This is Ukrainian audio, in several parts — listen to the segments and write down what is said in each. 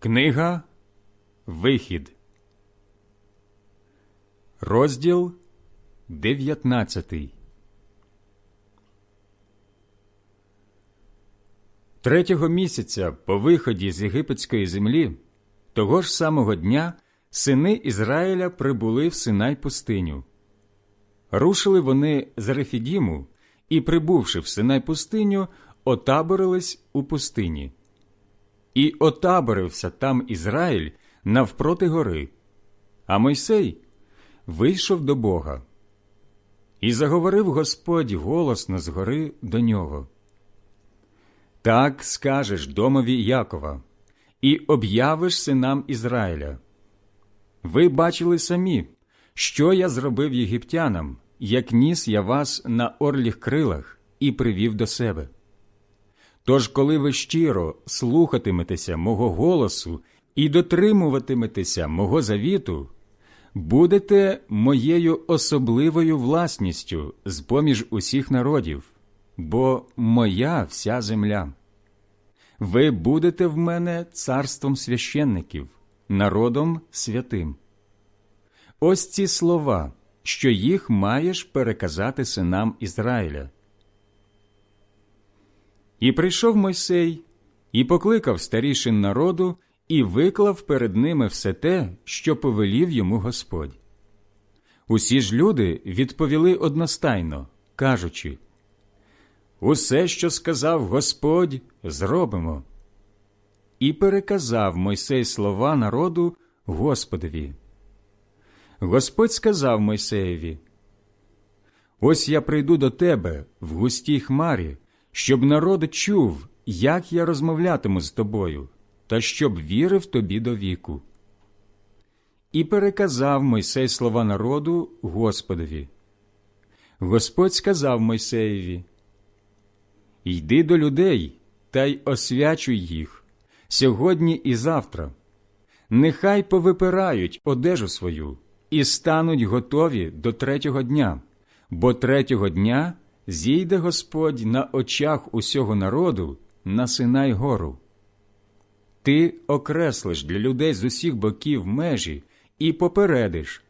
Книга Вихід, розділ 19 Третього місяця по виході з єгипетської землі, того ж самого дня, сини Ізраїля прибули в Синай пустиню. Рушили вони з Рефідіму і, прибувши в Синай пустиню, отаборились у пустині. І отаборився там Ізраїль навпроти гори, а Мойсей вийшов до Бога. І заговорив Господь голосно з гори до нього. Так скажеш домові Якова, і об'явиш синам Ізраїля. Ви бачили самі, що я зробив єгиптянам, як ніс я вас на орліх крилах і привів до себе. Тож, коли ви щиро слухатиметеся мого голосу і дотримуватиметеся мого завіту, будете моєю особливою власністю з поміж усіх народів, бо моя вся земля. Ви будете в мене царством священників, народом святим. Ось ці слова, що їх маєш переказати синам Ізраїля. І прийшов Мойсей, і покликав старішин народу, і виклав перед ними все те, що повелів йому Господь. Усі ж люди відповіли одностайно, кажучи Усе, що сказав Господь, зробимо. І переказав Мойсей слова народу Господові. Господь сказав Мойсеєві: Ось я прийду до тебе в густій хмарі, щоб народ чув, як я розмовлятиму з тобою, та щоб вірив тобі до віку. І переказав Мойсей слова народу Господові. Господь сказав Мойсеєві: Йди до людей та й освячуй їх сьогодні і завтра. Нехай повипирають одежу свою і стануть готові до третього дня, бо третього дня зійде Господь на очах усього народу на Синай гору. Ти окреслиш для людей з усіх боків межі і попередиш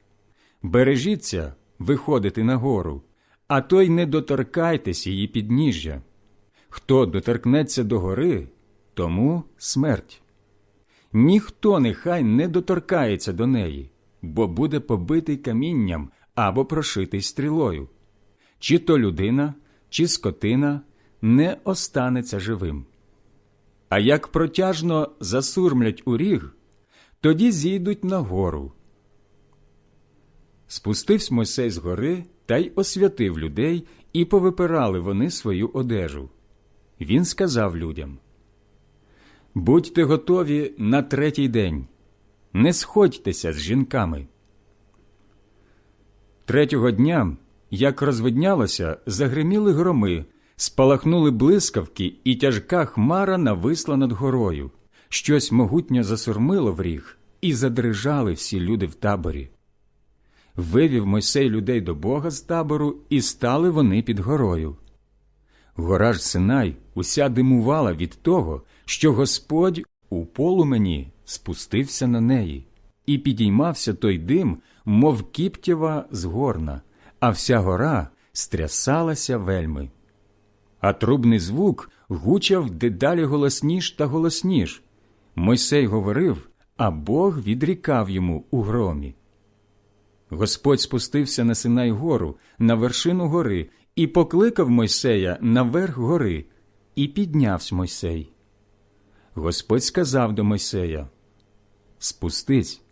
бережіться виходити на гору, а то й не доторкайтесь її підніжжя. Хто доторкнеться до гори, тому смерть. Ніхто нехай не доторкається до неї, бо буде побитий камінням або прошитий стрілою. Чи то людина, чи скотина не останеться живим. А як протяжно засурмлять у ріг, тоді зійдуть на гору. Спустився Мойсей з гори та й освятив людей, і повипирали вони свою одежу. Він сказав людям Будьте готові на третій день, не сходьтеся з жінками. Третього дня, як розвиднялося, загриміли громи, спалахнули блискавки, і тяжка хмара нависла над горою. Щось могутньо засурмило в ріг, і задрижали всі люди в таборі. Вивів Мойсей людей до Бога з табору, і стали вони під горою. Гора ж Синай уся димувала від того, що Господь у полумені спустився на неї, і підіймався той дим, мов кіптєва з горна, а вся гора стрясалася вельми. А трубний звук гучав дедалі голосніш та голосніш. Мойсей говорив, а Бог відрікав йому у громі. Господь спустився на Синай гору, на вершину гори, і покликав Мойсея наверх гори, і піднявся Мойсей. Господь сказав до Мойсея Спустись,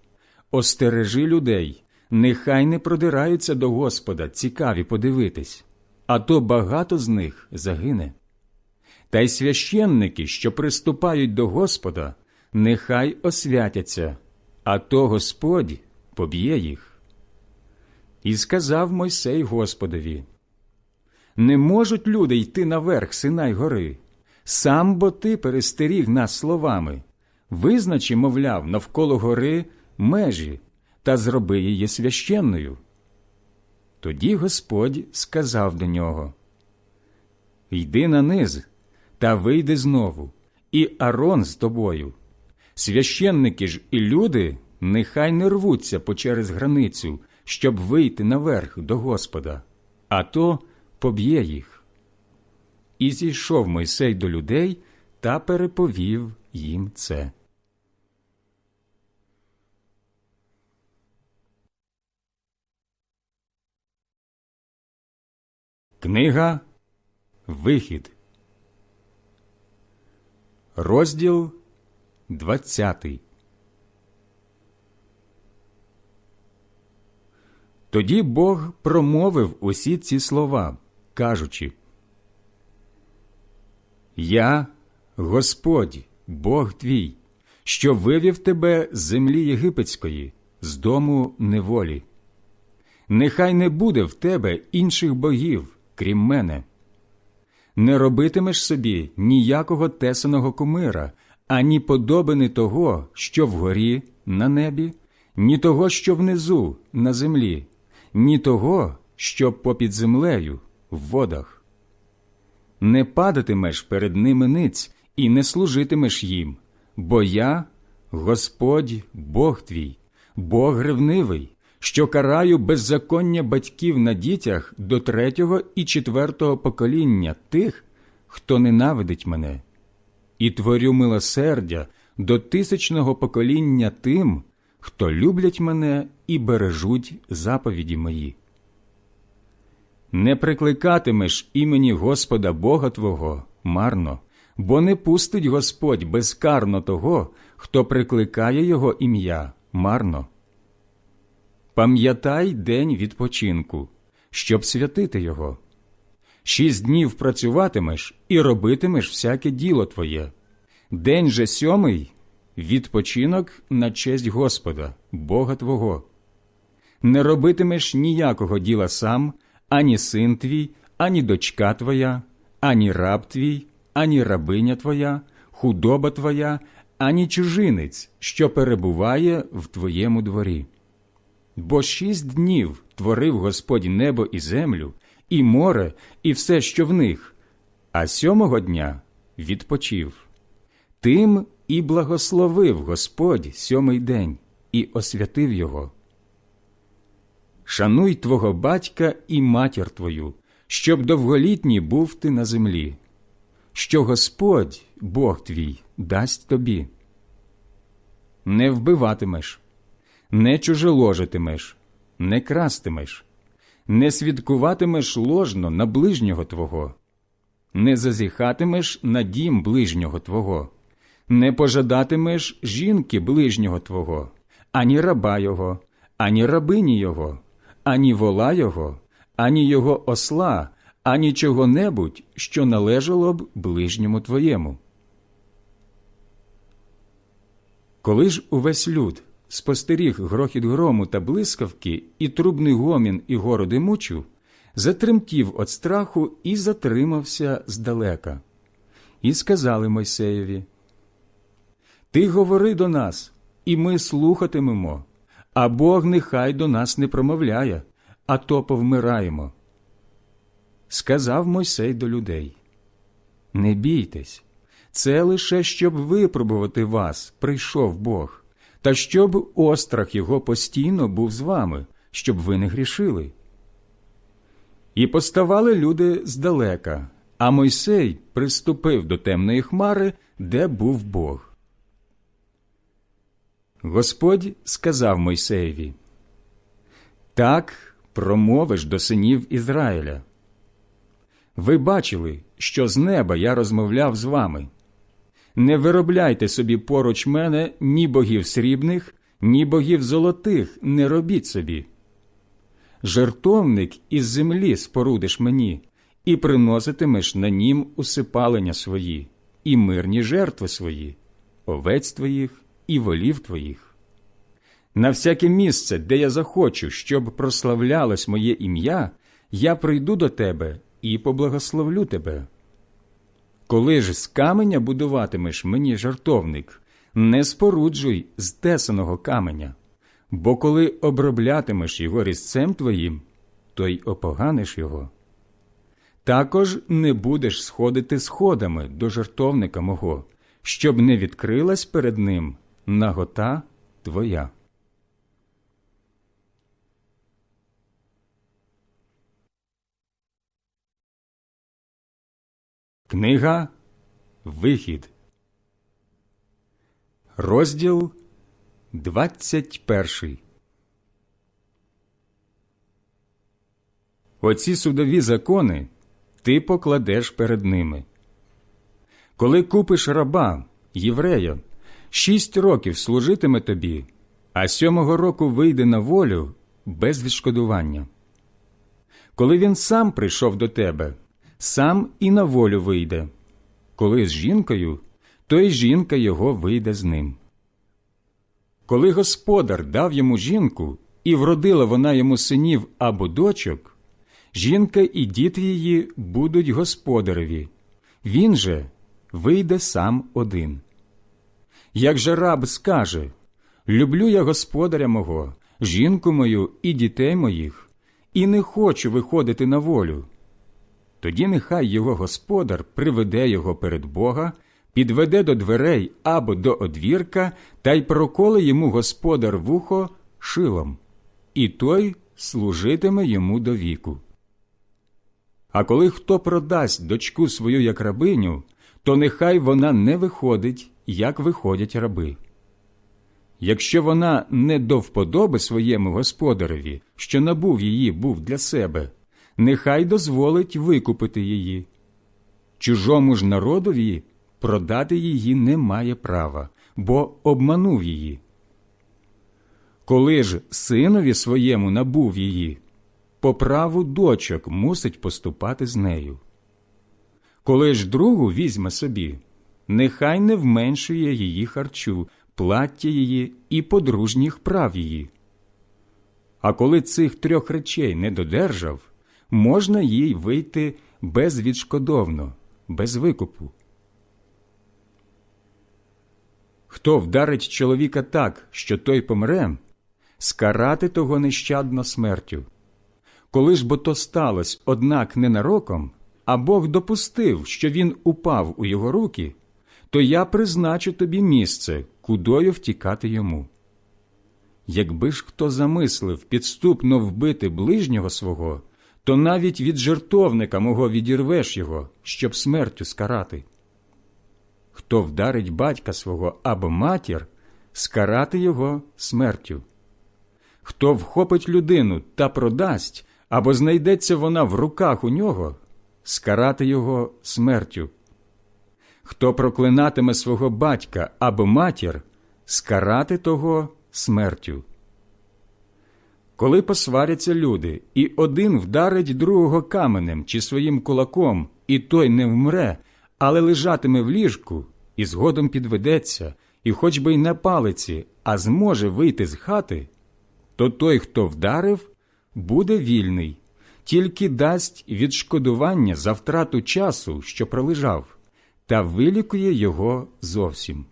остережи людей, нехай не продираються до Господа, цікаві подивитись, а то багато з них загине. Та й священники, що приступають до Господа, нехай освятяться, а то Господь поб'є їх. І сказав Мойсей Господові Не можуть люди йти наверх Синай гори. Сам бо ти перестеріг нас словами визначи, мовляв, навколо гори межі та зроби її священною. Тоді Господь сказав до нього Йди на низ та вийди знову, і Арон з тобою. Священники ж і люди нехай не рвуться по через границю, щоб вийти наверх до Господа, а то поб'є їх. І зійшов Мойсей до людей та переповів їм це. Книга Вихід, розділ двадцятий. Тоді Бог промовив усі ці слова, кажучи Я, Господь, Бог твій, що вивів тебе з землі єгипетської, з дому неволі. Нехай не буде в тебе інших богів крім мене. Не робитимеш собі ніякого тесаного кумира, ані подобини того, що вгорі на небі, ні того, що внизу на землі, ні того, що попід землею в водах. Не падатимеш перед ними ниць і не служитимеш їм, бо я, Господь, Бог твій, Бог ревнивий, що караю беззаконня батьків на дітях до третього і четвертого покоління тих, хто ненавидить мене, і творю милосердя до тисячного покоління тим, хто люблять мене і бережуть заповіді мої. Не прикликатимеш імені Господа Бога Твого марно, бо не пустить Господь безкарно того, хто прикликає Його ім'я марно. Пам'ятай день відпочинку, щоб святити його. Шість днів працюватимеш і робитимеш всяке діло твоє. День же сьомий відпочинок на честь Господа, Бога Твого. Не робитимеш ніякого діла сам, ані син твій, ані дочка твоя, ані раб твій, ані рабиня твоя, худоба твоя, ані чужинець, що перебуває в твоєму дворі. Бо шість днів творив Господь небо і землю, і море, і все, що в них, а сьомого дня відпочив. Тим і благословив Господь сьомий день і освятив його. Шануй твого батька і матір твою, щоб довголітній був ти на землі, що Господь, Бог твій, дасть тобі. Не вбиватимеш не чужеложитимеш, не крастимеш, не свідкуватимеш ложно на ближнього Твого, не зазіхатимеш на дім ближнього Твого, не пожадатимеш жінки ближнього Твого, ані раба Його, ані рабині Його, ані вола Його, ані його осла, ані чого-небудь, що належало б ближньому твоєму. Коли ж увесь люд спостеріг грохіт грому та блискавки і трубний гомін і гору димучу, затремтів від страху і затримався здалека. І сказали Мойсеєві Ти говори до нас, і ми слухатимемо, а Бог нехай до нас не промовляє, а то повмираємо. Сказав Мойсей до людей Не бійтесь, це лише щоб випробувати вас, прийшов Бог та щоб острах його постійно був з вами, щоб ви не грішили. І поставали люди здалека, а Мойсей приступив до темної хмари, де був Бог. Господь сказав Мойсеєві Так промовиш до синів Ізраїля. Ви бачили, що з неба я розмовляв з вами. Не виробляйте собі поруч мене ні богів срібних, ні богів золотих не робіть собі. Жертовник із землі спорудиш мені, і приноситимеш на нім усипалення свої, і мирні жертви свої, овець твоїх і волів твоїх. На всяке місце, де я захочу, щоб прославлялось моє ім'я, я прийду до тебе і поблагословлю тебе. Коли ж з каменя будуватимеш мені жартовник, не споруджуй з тесаного каменя, бо коли оброблятимеш його різцем твоїм, то й опоганиш його. Також не будеш сходити сходами до жартовника мого, щоб не відкрилась перед ним нагота твоя. Книга Вихід, розділ 21 Оці судові закони ти покладеш перед ними. Коли купиш раба, єврея, шість років служитиме тобі, а сьомого року вийде на волю без відшкодування. Коли він сам прийшов до тебе, сам і на волю вийде. Коли з жінкою, то й жінка його вийде з ним. Коли господар дав йому жінку, і вродила вона йому синів або дочок, жінка і діти її будуть господареві, він же вийде сам один. Як же раб скаже Люблю я господаря мого, жінку мою і дітей моїх, і не хочу виходити на волю. Тоді нехай його господар приведе його перед Бога, підведе до дверей або до одвірка та й проколе йому господар вухо шилом, і той служитиме йому до віку. А коли хто продасть дочку свою як рабиню, то нехай вона не виходить, як виходять раби. Якщо вона не до вподоби своєму господареві, що набув її був для себе, нехай дозволить викупити її. Чужому ж народові продати її не має права, бо обманув її. Коли ж синові своєму набув її, по праву дочок мусить поступати з нею. Коли ж другу візьме собі, нехай не вменшує її харчу, плаття її і подружніх прав її. А коли цих трьох речей не додержав, можна їй вийти безвідшкодовно, без викупу. Хто вдарить чоловіка так, що той помре, скарати того нещадно смертю. Коли ж бо то сталося, однак ненароком, а Бог допустив, що він упав у його руки, то я призначу тобі місце, кудою втікати йому. Якби ж хто замислив підступно вбити ближнього свого, то навіть від жертовника мого відірвеш його, щоб смертю скарати. Хто вдарить батька свого або матір, скарати його смертю. Хто вхопить людину та продасть, або знайдеться вона в руках у нього, скарати його смертю. Хто проклинатиме свого батька або матір, скарати того смертю. Коли посваряться люди, і один вдарить другого каменем чи своїм кулаком, і той не вмре, але лежатиме в ліжку, і згодом підведеться, і хоч би й на палиці, а зможе вийти з хати, то той, хто вдарив, буде вільний, тільки дасть відшкодування за втрату часу, що пролежав, та вилікує його зовсім.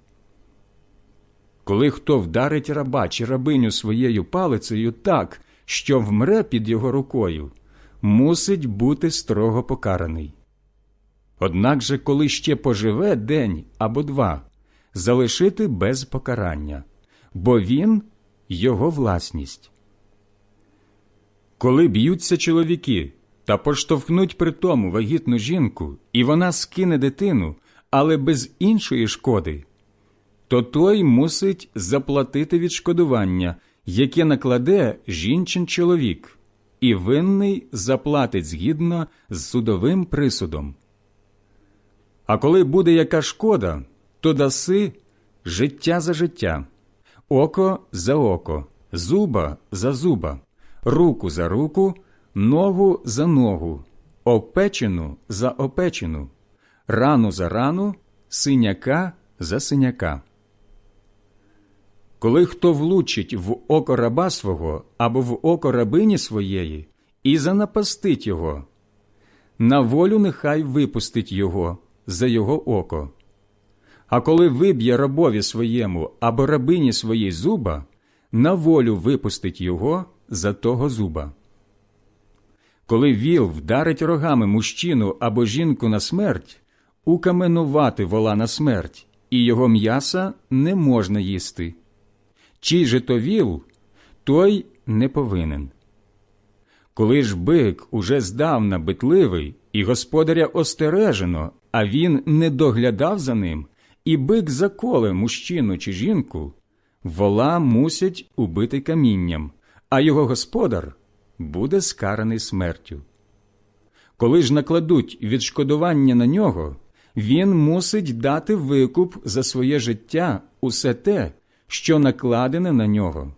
Коли хто вдарить раба чи рабиню своєю палицею так, що вмре під його рукою, мусить бути строго покараний. Однак же, коли ще поживе день або два, залишити без покарання, бо він його власність. Коли б'ються чоловіки та поштовхнуть при тому вагітну жінку, і вона скине дитину, але без іншої шкоди, то той мусить заплатити відшкодування, яке накладе жінчин чоловік, і винний заплатить згідно з судовим присудом. А коли буде яка шкода, то даси життя за життя, око за око, зуба за зуба, руку за руку, ногу за ногу, опечену за опечену, рану за рану, синяка за синяка. Коли хто влучить в око раба свого або в око рабині своєї і занапастить його, на волю нехай випустить його за його око. А коли виб'є рабові своєму або рабині своїй зуба, на волю випустить його за того зуба. Коли віл вдарить рогами мужчину або жінку на смерть, укаменувати вола на смерть і його м'яса не можна їсти. Чий же то той не повинен. Коли ж бик уже здавна битливий, і господаря остережено, а він не доглядав за ним, і бик заколе мужчину чи жінку, вола мусять убити камінням, а його господар буде скараний смертю. Коли ж накладуть відшкодування на нього, він мусить дати викуп за своє життя усе те, що накладене на нього.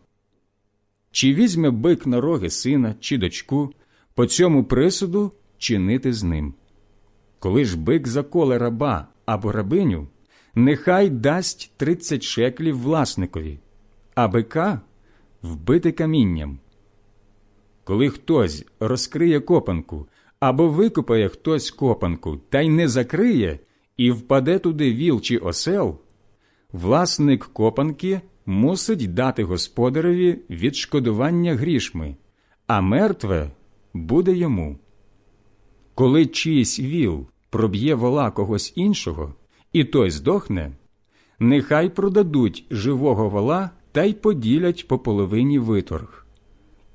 Чи візьме бик на роги сина чи дочку, по цьому присуду чинити з ним. Коли ж бик заколе раба або рабиню, нехай дасть тридцять шеклів власникові, а бика вбити камінням. Коли хтось розкриє копанку або викопає хтось копанку та й не закриє, і впаде туди віл чи осел, власник копанки мусить дати господареві відшкодування грішми, а мертве буде йому. Коли чийсь віл проб'є вола когось іншого, і той здохне, нехай продадуть живого вола та й поділять по половині виторг.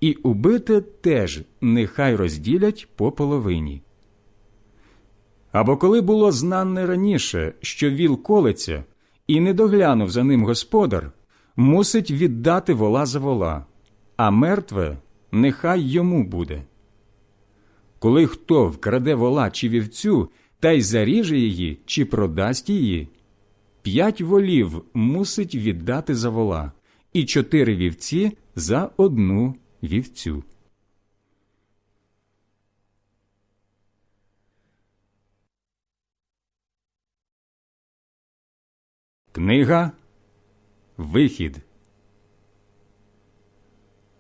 І убите теж нехай розділять по половині. Або коли було знане раніше, що віл колеться, і не доглянув за ним господар, мусить віддати вола за вола, а мертве нехай йому буде. Коли хто вкраде вола чи вівцю та й заріже її чи продасть її, п'ять волів мусить віддати за вола, і чотири вівці за одну вівцю. Книга Вихід,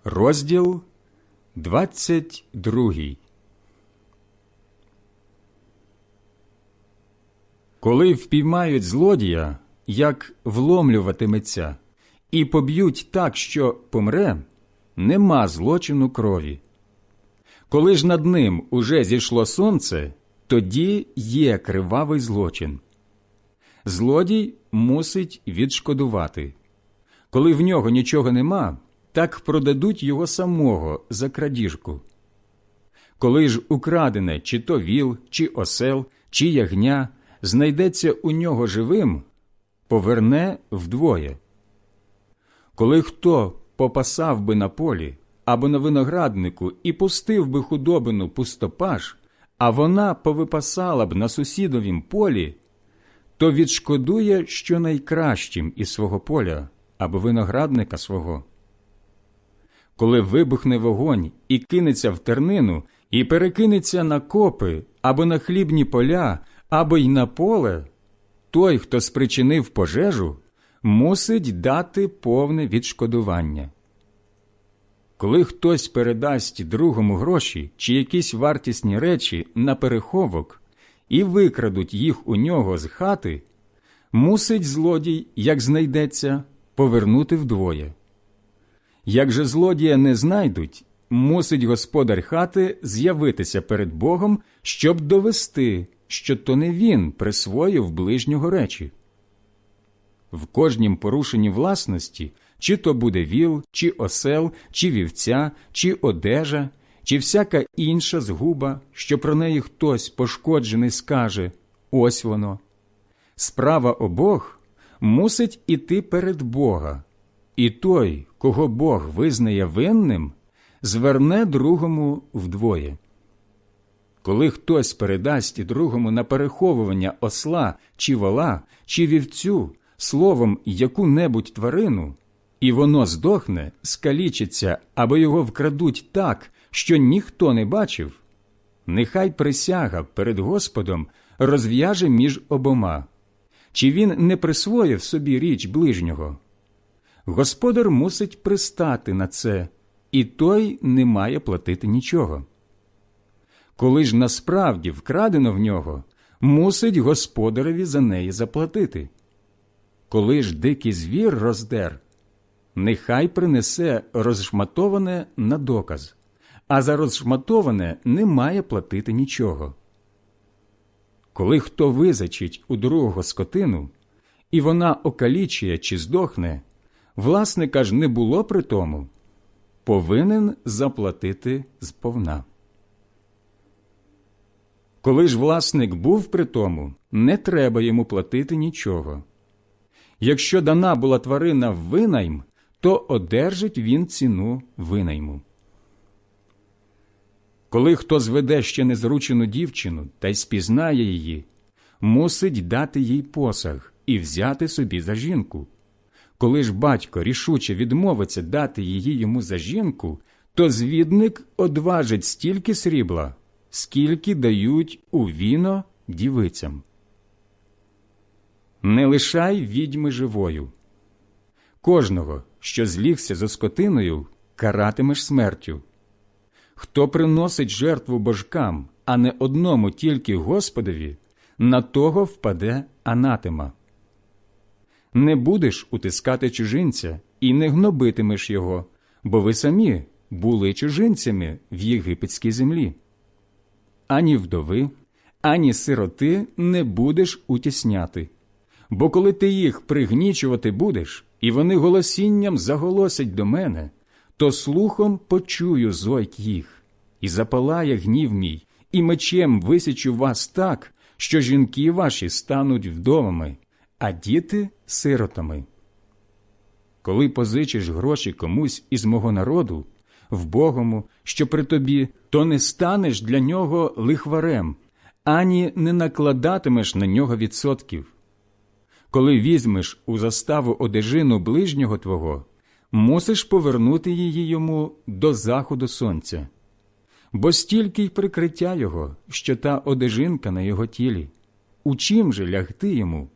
розділ двадцять другий. Коли впіймають злодія, як вломлюватиметься, і поб'ють так, що помре, нема злочину крові. Коли ж над ним уже зійшло сонце, тоді є кривавий злочин. Злодій мусить відшкодувати. Коли в нього нічого нема, так продадуть його самого за крадіжку. Коли ж украдене чи то віл, чи осел, чи ягня знайдеться у нього живим, поверне вдвоє. Коли хто попасав би на полі або на винограднику і пустив би худобину пустопаж, а вона повипасала б на сусідовім полі, то відшкодує щонайкращим із свого поля або виноградника свого. Коли вибухне вогонь і кинеться в тернину, і перекинеться на копи або на хлібні поля, або й на поле, той, хто спричинив пожежу, мусить дати повне відшкодування. Коли хтось передасть другому гроші чи якісь вартісні речі на переховок і викрадуть їх у нього з хати, мусить злодій, як знайдеться, повернути вдвоє. Як же злодія не знайдуть, мусить господар хати з'явитися перед Богом, щоб довести, що то не він присвоїв ближнього речі. В кожнім порушенні власності, чи то буде віл, чи осел, чи вівця, чи одежа, чи всяка інша згуба, що про неї хтось пошкоджений скаже ось воно. Справа обох мусить іти перед Бога, і той, кого Бог визнає винним, зверне другому вдвоє. Коли хтось передасть другому на переховування осла чи вола, чи вівцю, словом яку небудь тварину, і воно здохне, скалічиться або його вкрадуть так, що ніхто не бачив, нехай присяга перед Господом розв'яже між обома, чи він не присвоїв собі річ ближнього. Господар мусить пристати на це, і той не має платити нічого. Коли ж насправді вкрадено в нього, мусить господареві за неї заплатити. Коли ж дикий звір роздер, нехай принесе розшматоване на доказ, а за розшматоване не має платити нічого. Коли хто визачить у другого скотину, і вона окалічує чи здохне, власника ж не було при тому, повинен заплатити сповна. Коли ж власник був при тому, не треба йому платити нічого. Якщо дана була тварина в винайм, то одержить він ціну винайму. Коли хто зведе ще незручену дівчину та й спізнає її, мусить дати їй посаг і взяти собі за жінку. Коли ж батько рішуче відмовиться дати її йому за жінку, то звідник одважить стільки срібла, скільки дають у віно дівицям. Не лишай відьми живою. Кожного, що злігся за скотиною, каратимеш смертю. Хто приносить жертву божкам, а не одному тільки Господові, на того впаде анатема. Не будеш утискати чужинця і не гнобитимеш його, бо ви самі були чужинцями в єгипетській землі. Ані вдови, ані сироти не будеш утісняти. Бо коли ти їх пригнічувати будеш, і вони голосінням заголосять до мене, то слухом почую зойк їх, і запалає гнів мій, і мечем висічу вас так, що жінки ваші стануть вдовами, а діти сиротами. Коли позичиш гроші комусь із мого народу, вбогому, що при тобі, то не станеш для нього лихварем, ані не накладатимеш на нього відсотків. Коли візьмеш у заставу одежину ближнього твого, мусиш повернути її йому до заходу сонця, бо стільки й прикриття його, що та одежинка на його тілі. У чим же лягти йому?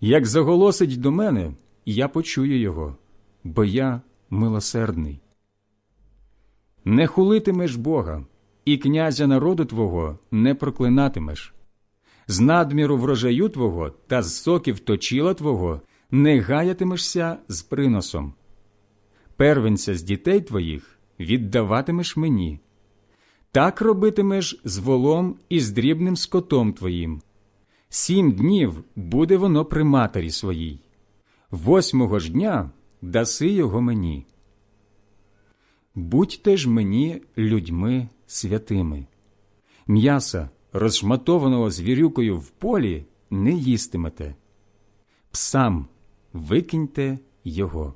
Як заголосить до мене, я почую його, бо я милосердний. Не хулитимеш Бога, і князя народу твого не проклинатимеш. З надміру врожаю твого та з соків точила твого не гаятимешся з приносом. Первенця з дітей твоїх віддаватимеш мені. Так робитимеш з волом і з дрібним скотом твоїм. Сім днів буде воно при матері своїй. Восьмого ж дня даси його мені. Будьте ж мені людьми святими. М'яса, розшматованого звірюкою в полі, не їстимете. Псам викиньте його.